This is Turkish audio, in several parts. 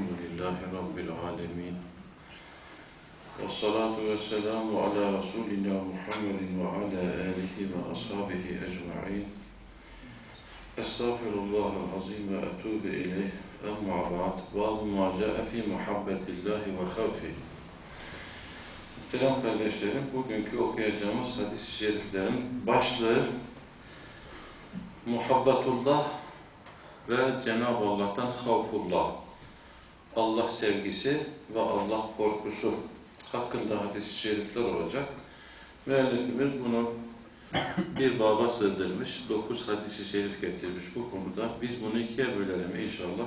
الحمد لله رب العالمين. والصلاة والسلام على رسولنا محمد وعلى آله وأصحابه أجمعين. أستغفر الله العظيم وأتوب إليه. أما بعد باب ما جاء في محبة الله وخوفه. Muhterem kardeşlerim, bugünkü okuyacağımız hadis-i şeriflerin başlığı Muhabbatullah ve Cenab-ı Allah'tan havfullah. Allah sevgisi ve Allah korkusu hakkında hadis-i şerifler olacak. Müellifimiz bunu bir baba sığdırmış, dokuz hadis-i şerif getirmiş bu konuda. Biz bunu ikiye bölelim inşallah.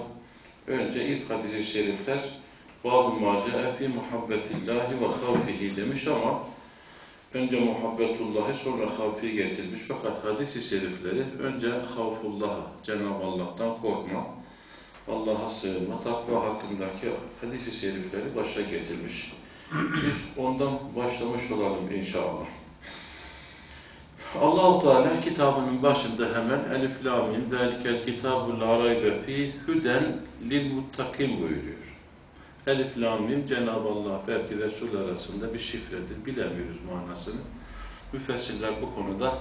Önce ilk hadis-i şerifler Bab-ı macae fi muhabbetillahi ve havfihi demiş ama önce muhabbetullahı sonra havfi getirmiş. Fakat hadis-i şerifleri önce havfullahı, Cenab-ı Allah'tan korkma, Allah'a sığınma, takva hakkındaki hadis-i şerifleri başa getirmiş. Biz ondan başlamış olalım inşallah. Allahu Teala kitabının başında hemen Elif Lamim zelikel kitabul la raybe fi huden lil muttakin buyuruyor. Elif Lamim Cenab-ı Allah belki Resul arasında bir şifredir. Bilemiyoruz manasını. Müfessirler bu konuda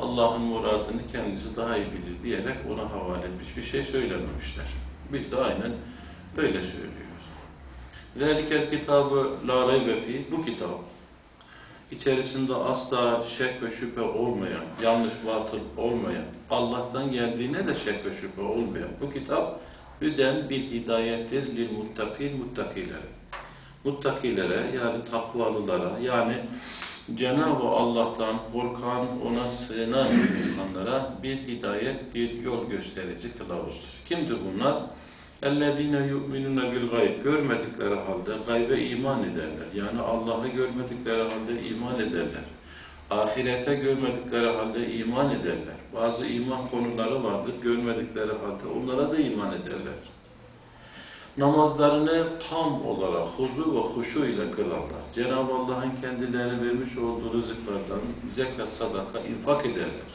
Allah'ın muradını kendisi daha iyi bilir diyerek ona havale etmiş bir şey söylememişler. Biz de aynen böyle söylüyoruz. Zelikel kitabı la raybe bu kitap içerisinde asla şek ve şüphe olmayan, yanlış batıl olmayan, Allah'tan geldiğine de şek ve şüphe olmayan bu kitap Hüden bir hidayettir lil muttakil muttakilere. Muttakilere yani takvalılara yani Cenab-ı Allah'tan korkan, ona sığınan insanlara bir hidayet, bir yol gösterici kılavuzdur. Kimdir bunlar? اَلَّذ۪ينَ يُؤْمِنُونَ بِالْغَيْبِ Görmedikleri halde gaybe iman ederler. Yani Allah'ı görmedikleri halde iman ederler. Ahirete görmedikleri halde iman ederler. Bazı iman konuları vardır, görmedikleri halde onlara da iman ederler. Namazlarını tam olarak huzu ve huşu ile kılarlar. Cenab-ı Allah'ın kendilerine vermiş olduğu rızıklardan zekat, sadaka, infak ederler.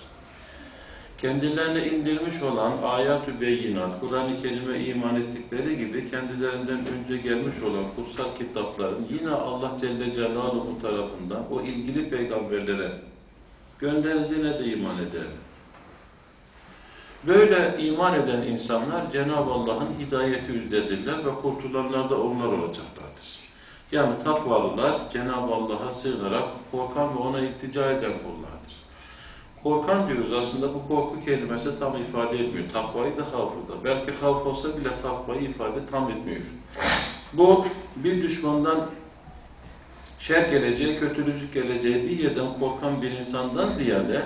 Kendilerine indirmiş olan ayat-ı beyinat, Kur'an-ı Kerim'e iman ettikleri gibi kendilerinden önce gelmiş olan kutsal kitapların yine Allah Celle Celaluhu tarafından o ilgili peygamberlere gönderildiğine de iman ederler. Böyle iman eden insanlar Cenab-ı Allah'ın hidayeti üzerindedirler ve kurtulanlar da onlar olacaklardır. Yani takvalılar Cenab-ı Allah'a sığınarak korkan ve ona iltica eden kullardır. Korkan diyoruz aslında bu korku kelimesi tam ifade etmiyor. Takvayı da havfı Belki havf olsa bile takvayı ifade tam etmiyor. Bu bir düşmandan şer geleceği, kötülük geleceği bir yerden korkan bir insandan ziyade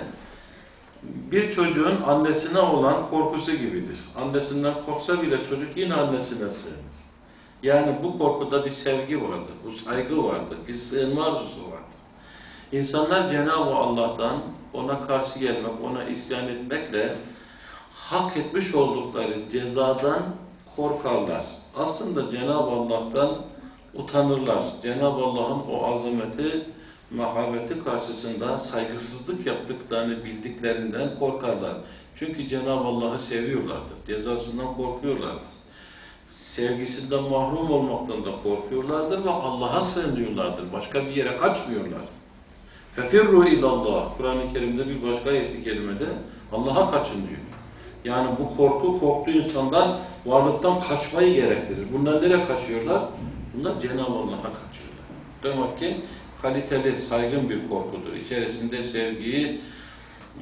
bir çocuğun annesine olan korkusu gibidir. Annesinden korksa bile çocuk yine annesine sığınır. Yani bu korkuda bir sevgi vardır, bu saygı vardır, bir sığınma arzusu vardır. İnsanlar Cenab-ı Allah'tan ona karşı gelmek, ona isyan etmekle hak etmiş oldukları cezadan korkarlar. Aslında Cenab-ı Allah'tan utanırlar. Cenab-ı Allah'ın o azameti, mahabeti karşısında saygısızlık yaptıklarını bildiklerinden korkarlar. Çünkü Cenab-ı Allah'ı seviyorlardır. Cezasından korkuyorlardır. Sevgisinden mahrum olmaktan da korkuyorlardır ve Allah'a sığınıyorlardır. Başka bir yere kaçmıyorlar. Fefirru ilallah. Kur'an-ı Kerim'de bir başka ayeti kerimede Allah'a kaçın diyor. Yani bu korku, korktuğu insandan varlıktan kaçmayı gerektirir. Bunlar nereye kaçıyorlar? Bunlar Cenab-ı Allah'a kaçıyorlar. Demek ki kaliteli, saygın bir korkudur. İçerisinde sevgiyi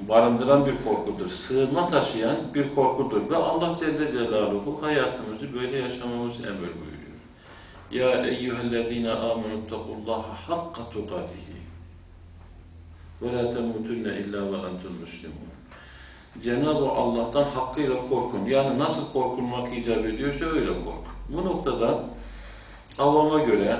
barındıran bir korkudur. Sığınma taşıyan bir korkudur. Ve Allah Celle Celaluhu hayatımızı böyle yaşamamızı emir buyuruyor. Ya eyyühellezine amenuttakullaha hakka tukatihi ve la temutunne illa ve entum muslimun. Cenab-ı Allah'tan hakkıyla korkun. Yani nasıl korkulmak icap ediyorsa öyle kork. Bu noktada avama göre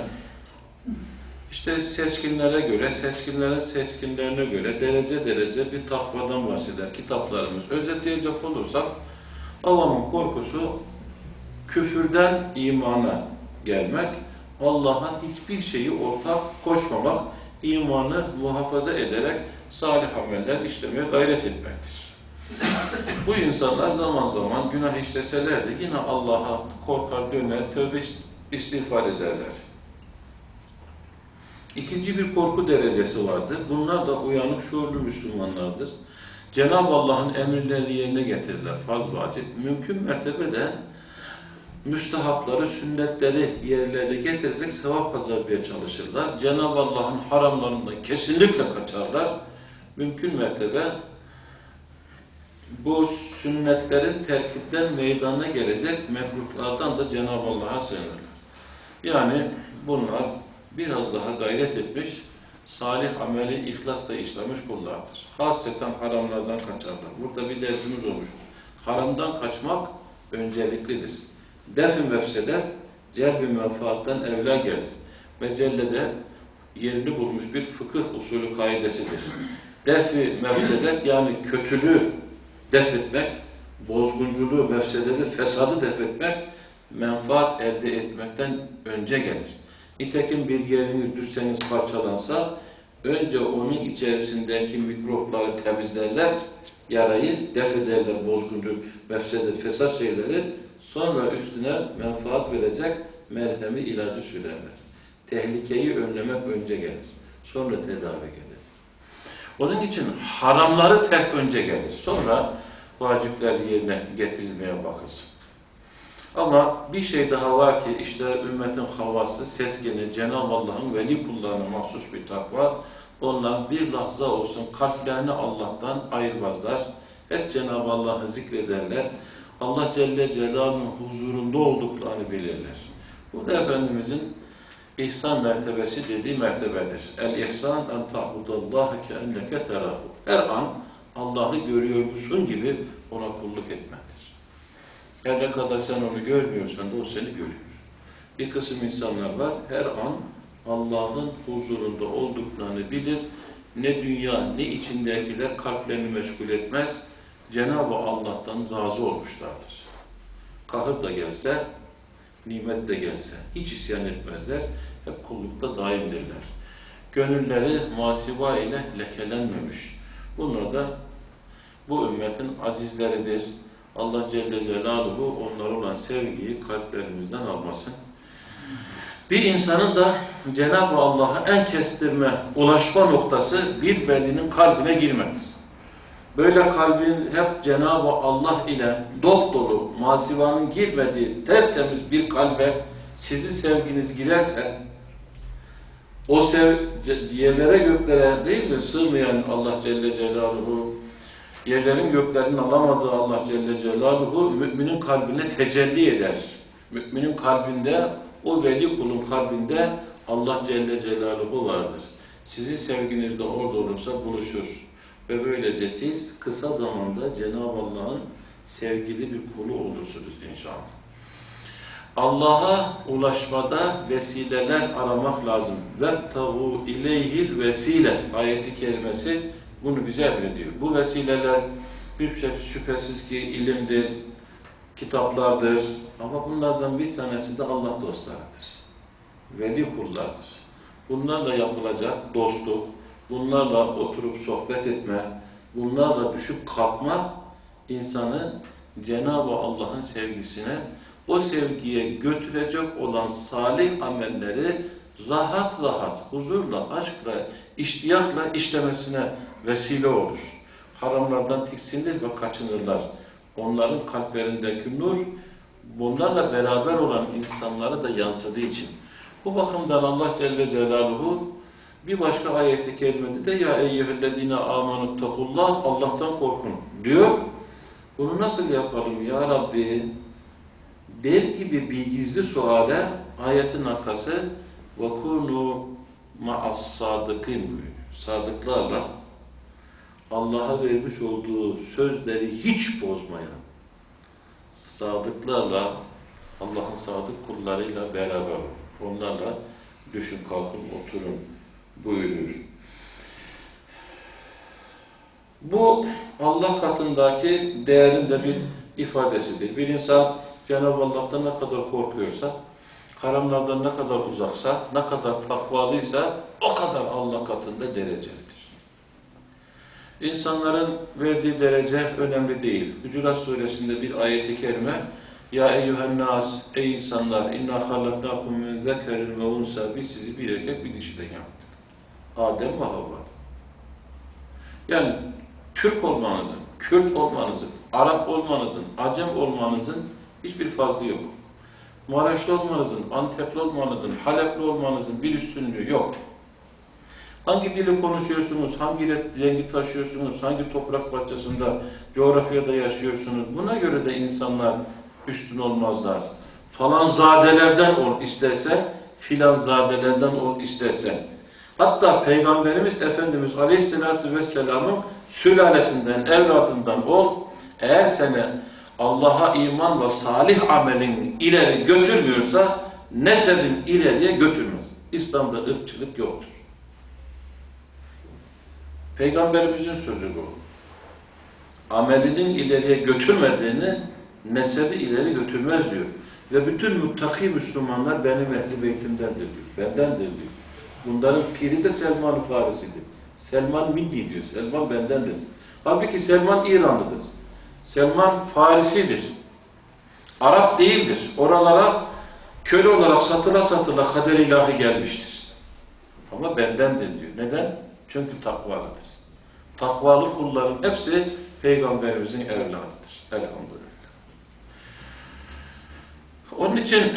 işte seçkinlere göre, seçkinlerin seçkinlerine göre derece derece bir takvadan bahseder kitaplarımız. Özetleyecek olursak avamın korkusu küfürden imana gelmek, Allah'a hiçbir şeyi ortak koşmamak, imanı muhafaza ederek salih ameller işlemeye gayret etmektir. Bu insanlar zaman zaman günah işleseler yine Allah'a korkar, döner, tövbe istiğfar ederler. İkinci bir korku derecesi vardır. Bunlar da uyanık, şuurlu Müslümanlardır. Cenab-ı Allah'ın emirlerini yerine getirirler. Faz vacip. Mümkün mertebede müstehapları, sünnetleri yerlerine getirerek sevap kazanmaya çalışırlar. Cenab-ı Allah'ın haramlarından kesinlikle kaçarlar. Mümkün mertebe bu sünnetlerin terkinden meydana gelecek mekruhlardan da Cenab-ı Allah'a sığınırlar. Yani bunlar biraz daha gayret etmiş, salih ameli ihlasla işlemiş kullardır. Hasreten haramlardan kaçarlar. Burada bir dersimiz olmuş. Haramdan kaçmak önceliklidir. Defin mefsede celb-i menfaattan evla gelir. Mecellede yerini bulmuş bir fıkıh usulü kaidesidir. Defi mefsedet yani kötülüğü def etmek, bozgunculuğu, mefsedeti, fesadı def etmek, menfaat elde etmekten önce gelir. Nitekim bir yeriniz düşseniz parçalansa, önce onun içerisindeki mikropları temizlerler, yarayı def ederler, bozguncu, mefsedet, fesat şeyleri, sonra üstüne menfaat verecek merhemi ilacı sürerler. Tehlikeyi önlemek önce gelir. Sonra tedavi gelir. Onun için haramları terk önce gelir. Sonra vacipler yerine getirilmeye bakılsın. Ama bir şey daha var ki işte ümmetin havası, seskeni, Cenab-ı Allah'ın veli kullarına mahsus bir takva. Onlar bir lahza olsun kalplerini Allah'tan ayırmazlar. Hep Cenab-ı Allah'ı zikrederler. Allah Celle Celaluhu'nun huzurunda olduklarını bilirler. Bu da Efendimizin ihsan mertebesi dediği mertebedir. El-ihsan en ta'budallaha keenneke terahu. Her an Allah'ı görüyormuşsun gibi ona kulluk etmektir. Her ne kadar sen onu görmüyorsan da o seni görüyor. Bir kısım insanlar var, her an Allah'ın huzurunda olduklarını bilir. Ne dünya ne içindekiler kalplerini meşgul etmez. Cenab-ı Allah'tan razı olmuşlardır. Kahır da gelse, nimet de gelse hiç isyan etmezler. Hep kullukta daimdirler. Gönülleri masiva ile lekelenmemiş. Bunlar da bu ümmetin azizleridir. Allah Celle Celaluhu onlara olan sevgiyi kalplerimizden almasın. Bir insanın da Cenab-ı Allah'a en kestirme, ulaşma noktası bir velinin kalbine girmektir. Böyle kalbin hep Cenab-ı Allah ile dop dolu, masivanın girmediği tertemiz bir kalbe sizin sevginiz girerse, o sev, yerlere göklere değil mi sığmayan Allah Celle Celaluhu, yerlerin göklerin alamadığı Allah Celle Celaluhu müminin kalbine tecelli eder. Müminin kalbinde, o veli kulun kalbinde Allah Celle Celaluhu vardır. Sizin sevginiz de orada olursa buluşur. Ve böylece siz kısa zamanda Cenab-ı Allah'ın sevgili bir kulu olursunuz inşallah. Allah'a ulaşmada vesileler aramak lazım. وَبْتَغُوا اِلَيْهِ vesile ayeti kerimesi bunu bize emrediyor. Bu vesileler bir şey şüphesiz ki ilimdir, kitaplardır ama bunlardan bir tanesi de Allah dostlarıdır. Veli kullardır. Bunlarla yapılacak dostluk, bunlarla oturup sohbet etme, bunlarla düşüp kalkma insanı Cenab-ı Allah'ın sevgisine, o sevgiye götürecek olan salih amelleri rahat rahat, huzurla, aşkla, iştiyakla işlemesine vesile olur. Haramlardan tiksinir ve kaçınırlar. Onların kalplerindeki nur, bunlarla beraber olan insanlara da yansıdığı için. Bu bakımdan Allah Celle Celaluhu bir başka ayeti kerimede de ya eyyühellezine amanu takullah Allah'tan korkun diyor. Bunu nasıl yapalım ya Rabbi? Der gibi bir gizli suale ayetin arkası kunu ma'as sadıkın sadıklarla Allah'a vermiş olduğu sözleri hiç bozmayan sadıklarla Allah'ın sadık kullarıyla beraber onlarla düşün kalkın oturun buyurur. Bu Allah katındaki değerin de bir ifadesidir. Bir insan Cenab-ı Allah'tan ne kadar korkuyorsa, haramlardan ne kadar uzaksa, ne kadar takvalıysa o kadar Allah katında derecedir. İnsanların verdiği derece önemli değil. Hucurat suresinde bir ayeti kerime Ya eyyühen nas, ey insanlar, inna halaknakum min zekerin ve unsa, biz sizi bir erkek bir dişiden yaptık. Adem ve Havva. Yani Türk olmanızın, Kürt olmanızın, Arap olmanızın, Acem olmanızın hiçbir fazlı yok. Maraşlı olmanızın, Antepli olmanızın, Halepli olmanızın bir üstünlüğü yok. Hangi dili konuşuyorsunuz, hangi rengi taşıyorsunuz, hangi toprak parçasında, coğrafyada yaşıyorsunuz, buna göre de insanlar üstün olmazlar. Falan zadelerden ol istersen, filan zadelerden ol istersen. Hatta Peygamberimiz Efendimiz Aleyhisselatü Vesselam'ın sülalesinden, evladından ol, eğer seni Allah'a iman ve salih amelin ileri götürmüyorsa, nesebin ileriye götürmez. İslam'da ırkçılık yoktur. Peygamberimizin sözü bu. Amelinin ileriye götürmediğini nesebi ileri götürmez diyor. Ve bütün muttaki Müslümanlar benim ehli beytimdendir diyor. Bendendir diyor. Bunların piri de Selman-ı Farisi'dir. Selman Milli diyor. Selman bendendir. Halbuki Selman İranlıdır. Selman Farisidir. Arap değildir. Oralara köle olarak satıla satıla kader ilahi gelmiştir. Ama bendendir diyor. Neden? Çünkü takvalıdır. Takvalı kulların hepsi Peygamberimizin evladıdır. Elhamdülillah. Onun için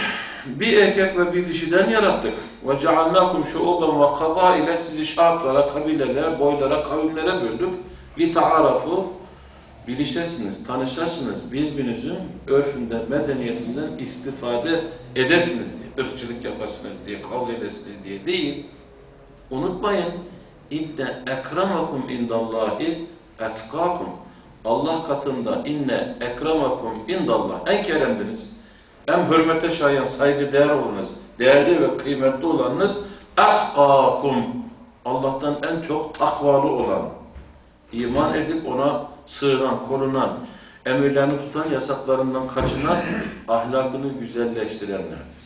bir erkek ve bir dişiden yarattık. Ve cealnakum şuuben ve kaba ile sizi şartlara, kabilelere, boylara, kavimlere böldük. Bir taarafu bilişesiniz, tanışasınız, birbirinizin örfünden, medeniyetinden istifade edesiniz diye, ırkçılık yapasınız diye, kavga edesiniz diye değil. Unutmayın, inne ekremakum indallahi etkakum. Allah katında inne ekremakum indallah. En keremdiniz. En hürmete şayan, saygı değer olanınız, değerli ve kıymetli olanınız etkakum. Allah'tan en çok takvalı olan. iman edip ona sığınan, korunan, emirlerini tutan, yasaklarından kaçınan, ahlakını güzelleştirenlerdir.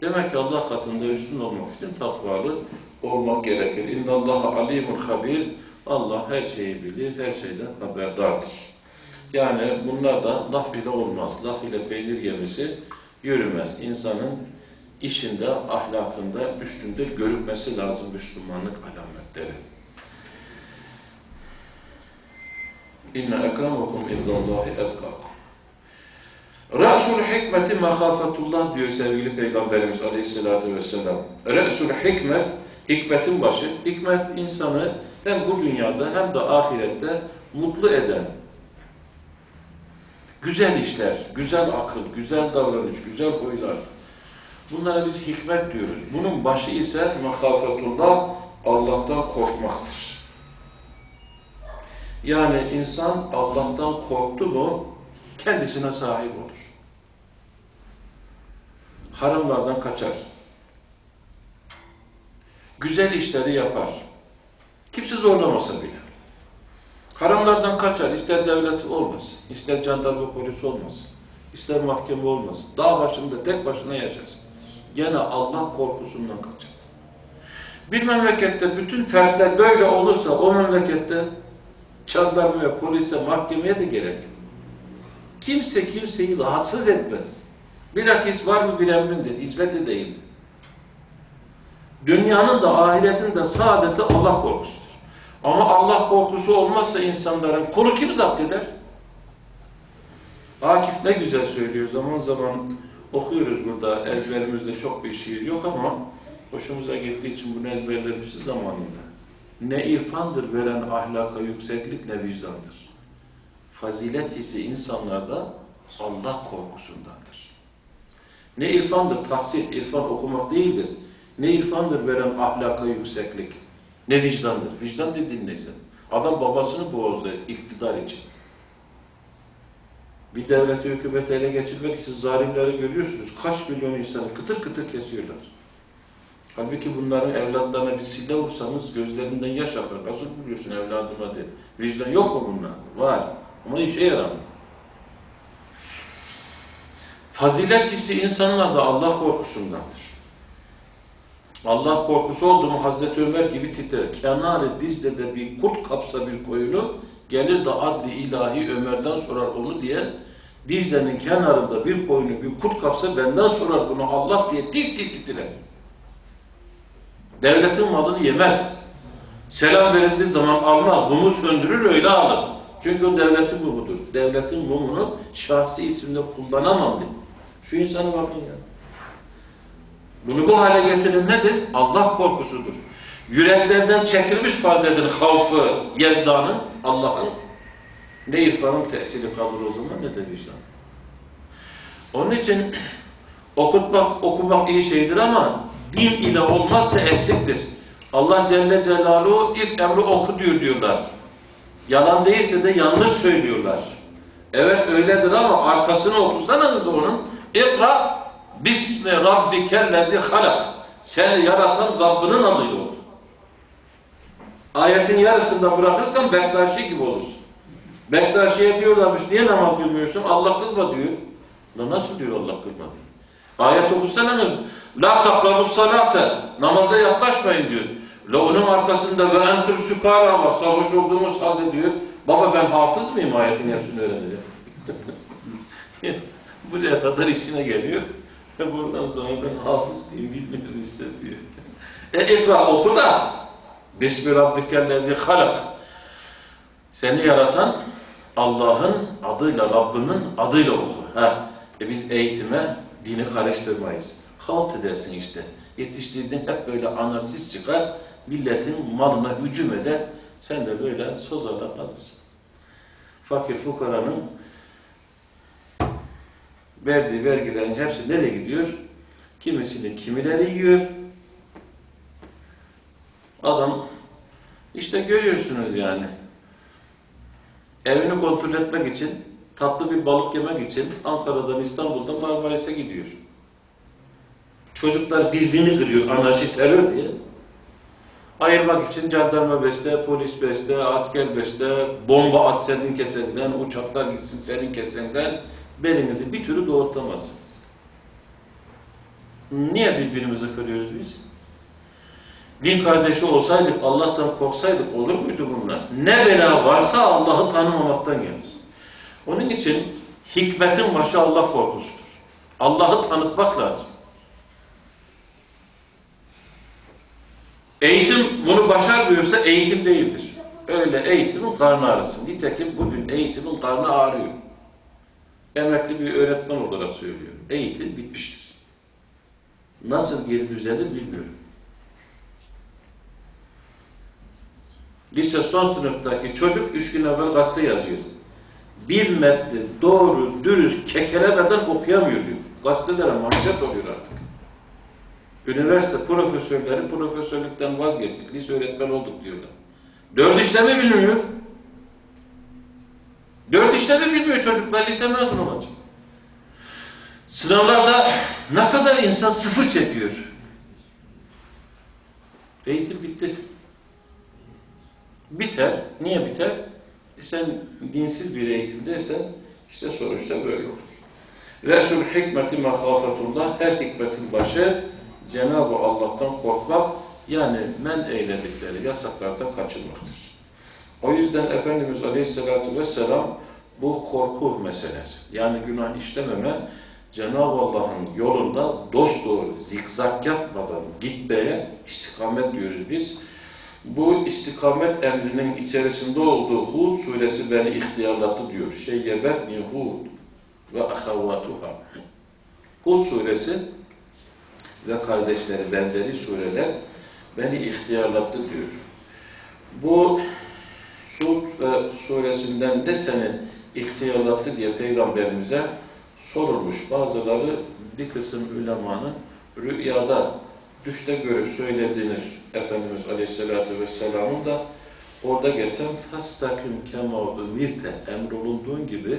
Demek ki Allah katında üstün olmak için takvalı olmak gerekir. İnnallaha alimul habir. Allah her şeyi bilir, her şeyden haberdardır. Yani bunlar da laf ile olmaz. Laf ile peynir gemisi yürümez. İnsanın işinde, ahlakında, üstünde görünmesi lazım Müslümanlık alametleri. İnne ekramakum indallahi etkakum. Re'sul hikmeti mahafetullah diyor sevgili Peygamberimiz Aleyhisselatü Vesselam. Re'sul hikmet, hikmetin başı. Hikmet insanı hem bu dünyada hem de ahirette mutlu eden, güzel işler, güzel akıl, güzel davranış, güzel huylar. Bunlara biz hikmet diyoruz. Bunun başı ise mahafetullah, Allah'tan korkmaktır. Yani insan Allah'tan korktu mu kendisine sahip olur. Haramlardan kaçar. Güzel işleri yapar. Kimse zorlamasa bile. Haramlardan kaçar. İster devlet olmasın, ister jandarma polisi olmasın, ister mahkeme olmasın. Dağ başında tek başına yaşasın. Gene Allah korkusundan kaçar. Bir memlekette bütün fertler böyle olursa o memlekette jandarmaya, polise, mahkemeye de gerek yok. Kimse kimseyi rahatsız etmez. Bilakis var mı bir emrindir, hizmet edeyim. Dünyanın da ahiretin de saadeti Allah korkusudur. Ama Allah korkusu olmazsa insanların kulu kim zapt eder? Akif ne güzel söylüyor. Zaman zaman okuyoruz burada. Ezberimizde çok bir şiir yok ama hoşumuza gittiği için bunu ezberlemişiz zamanında. Ne irfandır veren ahlaka yükseklik ne vicdandır. Fazilet hissi insanlarda Allah korkusundandır. Ne irfandır tahsil, irfan okumak değildir. Ne irfandır veren ahlaka yükseklik, ne vicdandır. Vicdan dediğin neyse. Adam babasını boğazdı iktidar için. Bir devleti hükümeti ele geçirmek için zalimleri görüyorsunuz. Kaç milyon insanı kıtır kıtır kesiyorlar. Halbuki bunların evlatlarına bir sille vursanız gözlerinden yaş akar. Nasıl vuruyorsun evladıma diye. Vicdan yok mu bunlar? Var. Ama işe yaramıyor. Fazilet hissi insanlarda Allah korkusundandır. Allah korkusu oldu mu Hazreti Ömer gibi titrer. Kenarı dizde de bir kurt kapsa bir koyunu gelir de adli ilahi Ömer'den sorar onu diye Dizle'nin kenarında bir koyunu bir kurt kapsa benden sorar bunu Allah diye dik dik titrer. Devletin malını yemez. Selam verildiği zaman almaz. Mumu söndürür öyle alır. Çünkü o devletin mumudur. Devletin mumunu şahsi isimde kullanamam diyor. Şu insana bakın ya. Bunu bu hale getiren nedir? Allah korkusudur. Yüreklerden çekilmiş farz edin havfı, yezdanın, Allah'ın ne irfanın tesiri kalır o zaman ne de vicdan. Onun için okutmak, okumak iyi şeydir ama din ile olmazsa eksiktir. Allah Celle Celaluhu ilk emri oku diyor diyorlar. Yalan değilse de yanlış söylüyorlar. Evet öyledir ama arkasını okusanız da onun İkra Bismi Rabbikellezi halak. Seni yaratan Rabbinin adıyla olur. Ayetin yarısında bırakırsan Bektaşi gibi olursun. Bektaşi'ye diyorlarmış, niye namaz kılmıyorsun? Allah kılma diyor. La nasıl diyor Allah kılma diyor. Ayet okusana ne? La takrabus salate. Namaza yaklaşmayın diyor. La onun arkasında ve entüm sükara var. Sarhoş olduğumuz halde diyor. Baba ben hafız mıyım ayetin hepsini öğreneceğim. Buraya kadar işine geliyor. Ve buradan sonra ben hafız diyeyim bilmiyorum işte diyor. E ikra oku da Bismi Rabbikellezi halak. Seni yaratan Allah'ın adıyla, Rabbinin adıyla oku. Ha. E biz eğitime dini karıştırmayız. Halt edersin işte. Yetiştirdiğin hep böyle anarşist çıkar, milletin malına hücum eder, sen de böyle sozarda kalırsın. Fakir fukaranın verdiği vergilerin hepsi nereye gidiyor? Kimisini kimileri yiyor. Adam işte görüyorsunuz yani evini kontrol etmek için tatlı bir balık yemek için Ankara'dan İstanbul'dan Marmaris'e gidiyor. Çocuklar birbirini kırıyor anarşi terör diye. Ayırmak için jandarma besle, polis besle, asker besle, bomba at senin kesenden, uçaklar gitsin senin kesenden, belinizi bir türlü doğurtamazsınız. Niye birbirimizi kırıyoruz biz? Din kardeşi olsaydık, Allah'tan korksaydık olur muydu bunlar? Ne bela varsa Allah'ı tanımamaktan gelir. Onun için hikmetin başı Allah korkusudur. Allah'ı tanıtmak lazım. Eğitim bunu başarmıyorsa eğitim değildir. Öyle eğitimin karnı ağrısın. Nitekim bugün eğitimin karnı ağrıyor. Emekli bir öğretmen olarak söylüyorum. Eğitim bitmiştir. Nasıl geri düzelir bilmiyorum. Lise son sınıftaki çocuk üç gün evvel gazete yazıyor. Bir metni doğru, dürüst, kekelemeden okuyamıyor diyor. Gazetelere manşet oluyor artık. Üniversite profesörleri profesörlükten vazgeçtik, lise öğretmen olduk diyorlar. Dört işlemi bilmiyor. Dört işlemi bilmiyor çocuklar, lise mezunu olacak. Sınavlarda ne kadar insan sıfır çekiyor. Eğitim bitti. Biter. Niye biter? E sen dinsiz bir eğitimdeysen işte sonuçta böyle olur. Resul hikmeti mahafetullah her hikmetin başı Cenab-ı Allah'tan korkmak yani men eyledikleri yasaklardan kaçınmaktır. O yüzden Efendimiz Aleyhisselatü Vesselam bu korku meselesi yani günah işlememe Cenab-ı Allah'ın yolunda dosdoğru zikzak yapmadan gitmeye istikamet diyoruz biz. Bu istikamet emrinin içerisinde olduğu Hud suresi beni ihtiyarlattı diyor. Şeyyebetni Hud ve ahavvatuha. Hud suresi ve kardeşleri benzeri sureler beni ihtiyarlattı diyor. Bu Sud ve suresinden de seni ihtiyarlattı diye Peygamberimize sorulmuş. Bazıları bir kısım ulemanın rüyada düşte görüp söylediğini Efendimiz Aleyhisselatü Vesselam'ın da orada geçen hastakim kema ümirte emrolunduğun gibi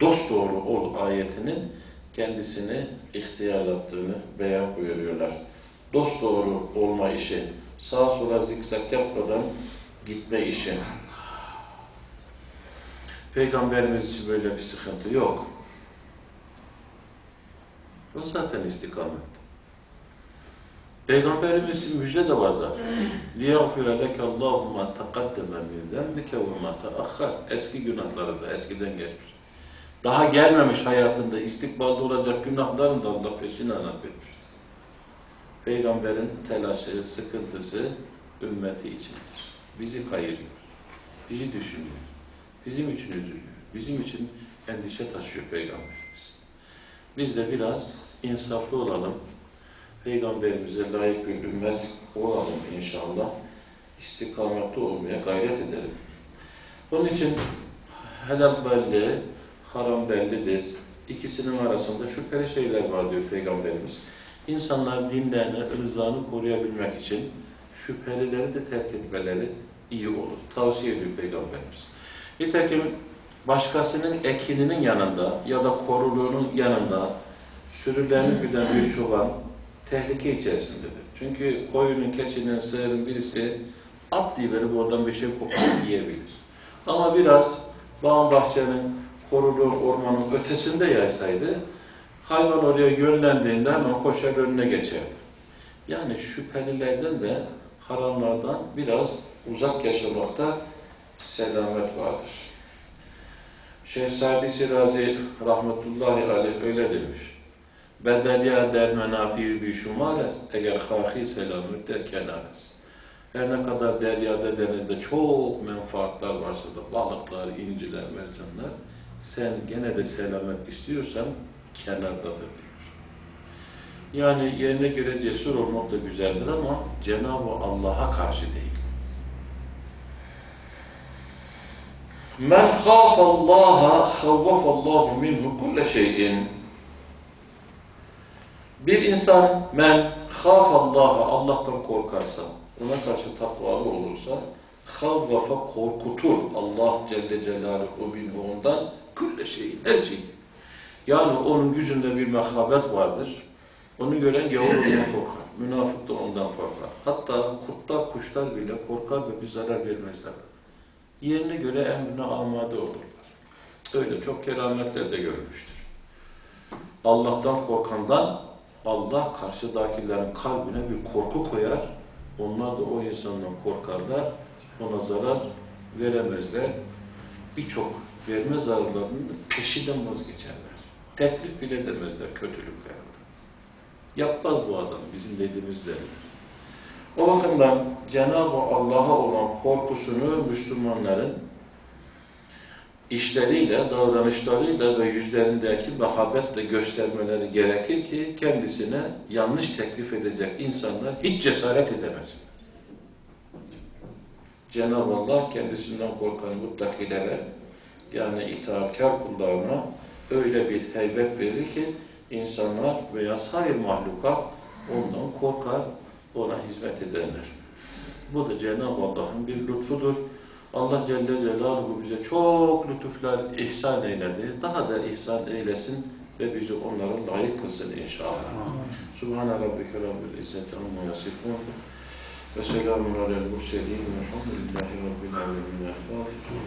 dosdoğru ol ayetinin kendisini ihtiyarlattığını beyan buyuruyorlar. Dosdoğru olma işi, sağa sola zikzak yapmadan gitme işi. Peygamberimiz için böyle bir sıkıntı yok. O zaten istikamet. Peygamberimizin müjde de var zaten. لِيَغْفِرَ لَكَ اللّٰهُ مَا تَقَدَّمَ مِنْ ذَنْبِكَ وَمَا تَأَخَّرَ Eski günahları da eskiden geçmiş. Daha gelmemiş hayatında istikbalde olacak günahların da Allah peşine anlatmış. Peygamberin telaşı, sıkıntısı ümmeti içindir. Bizi kayırıyor. Bizi düşünüyor. Bizim için üzülüyor. Bizim için endişe taşıyor Peygamberimiz. Biz de biraz insaflı olalım. Peygamberimize layık bir ümmet olalım inşallah. İstikametli olmaya gayret edelim. Bunun için helal belli, haram bellidir. İkisinin arasında şüpheli şeyler var diyor Peygamberimiz. İnsanlar dinlerini, rızanı koruyabilmek için şüphelileri de terk etmeleri iyi olur. Tavsiye ediyor Peygamberimiz. Nitekim başkasının ekininin yanında ya da koruluğunun yanında sürülerini güden bir çoban tehlike içerisindedir. Çünkü koyunun, keçinin, sığırın birisi at diye verip oradan bir şey koparıp yiyebilir. Ama biraz bağın bahçenin, koruluğun, ormanın ötesinde yaysaydı hayvan oraya yönlendiğinde hemen koşar önüne geçerdi. Yani şüphelilerden de haramlardan biraz uzak yaşamakta selamet vardır. Şeyh Sadi Sirazi rahmetullahi aleyh öyle demiş. Bedelya der menafi bir şumares, eğer hahi selamet der kenares. Her ne kadar deryada denizde çok menfaatler varsa da balıklar, inciler, mercanlar, sen gene de selamet istiyorsan kenardadır diyor. Yani yerine göre cesur olmak da güzeldir ama Cenab-ı Allah'a karşı değil. Men khâfallâha havvafallâhu minhu kulle şeyin. Bir insan men khâfallâha Allah'tan korkarsa, ona karşı takvalı olursa havvafa korkutur Allah Celle Celaluhu minhu ondan kulle şeyin, her şey. Yani onun yüzünde bir mehabet vardır. Onu gören gavur ondan korkar. Münafık da ondan korkar. Hatta kurtlar, kuşlar bile korkar ve bir zarar vermezler. Yerine göre emrine amade olurlar. Öyle çok kerametler de görmüştür. Allah'tan korkandan Allah karşıdakilerin kalbine bir korku koyar. Onlar da o insandan korkarlar. Ona zarar veremezler. Birçok verme zararlarının peşinden vazgeçerler. Teklif bile edemezler kötülüklerinde. Yapmaz bu adam bizim dediğimiz derler. O bakımdan Cenab-ı Allah'a olan korkusunu Müslümanların işleriyle, davranışlarıyla ve yüzlerindeki mehabbetle göstermeleri gerekir ki kendisine yanlış teklif edecek insanlar hiç cesaret edemesin. Cenab-ı Allah kendisinden korkan muttakilere yani itaatkar kullarına öyle bir heybet verir ki insanlar veya sair mahlukat ondan korkar, ona hizmet ederler. Bu da Cenab-ı Allah'ın bir lütfudur. Allah Celle Celaluhu bize çok lütuflar ihsan eyledi. Daha da ihsan eylesin ve bizi onlara layık kılsın inşallah. Subhane Rabbike Rabbil İzzeti Amma Yasifun ve selamun murselin ve elhamdülillahi Rabbil Alemin. Fatiha.